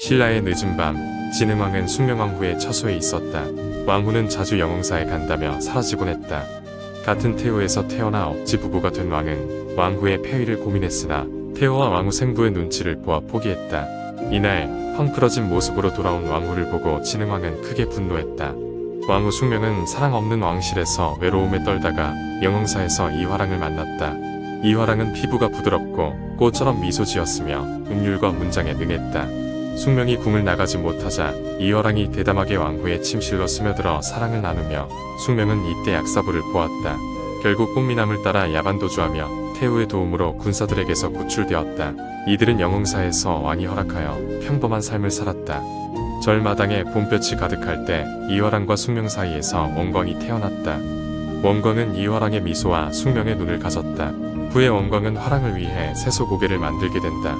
신라의 늦은 밤, 진흥왕은 숙명왕후의 처소에 있었다. 왕후는 자주 영흥사에 간다며 사라지곤 했다. 같은 태호에서 태어나 억지 부부가 된 왕은 왕후의 폐위를 고민했으나 태호와 왕후 생부의 눈치를 보아 포기했다. 이날 헝클어진 모습으로 돌아온 왕후를 보고 진흥왕은 크게 분노했다. 왕후 숙명은 사랑 없는 왕실에서 외로움에 떨다가 영흥사에서 이화랑을 만났다. 이화랑은 피부가 부드럽고 꽃처럼 미소 지었으며 음률과 문장에 능했다. 숙명이 궁을 나가지 못하자 이화랑이 대담하게 왕후의 침실로 스며들어 사랑을 나누며 숙명은 이때 약사부를 보았다. 결국 꽃미남을 따라 야반도주하며 태후의 도움으로 군사들에게서 구출되었다. 이들은 영흥사에서 왕이 허락하여 평범한 삶을 살았다. 절마당에 봄볕이 가득할 때 이화랑과 숙명 사이에서 원광이 태어났다. 원광은 이화랑의 미소와 숙명의 눈을 가졌다. 후에 원광은 화랑을 위해 세소 고개를 만들게 된다.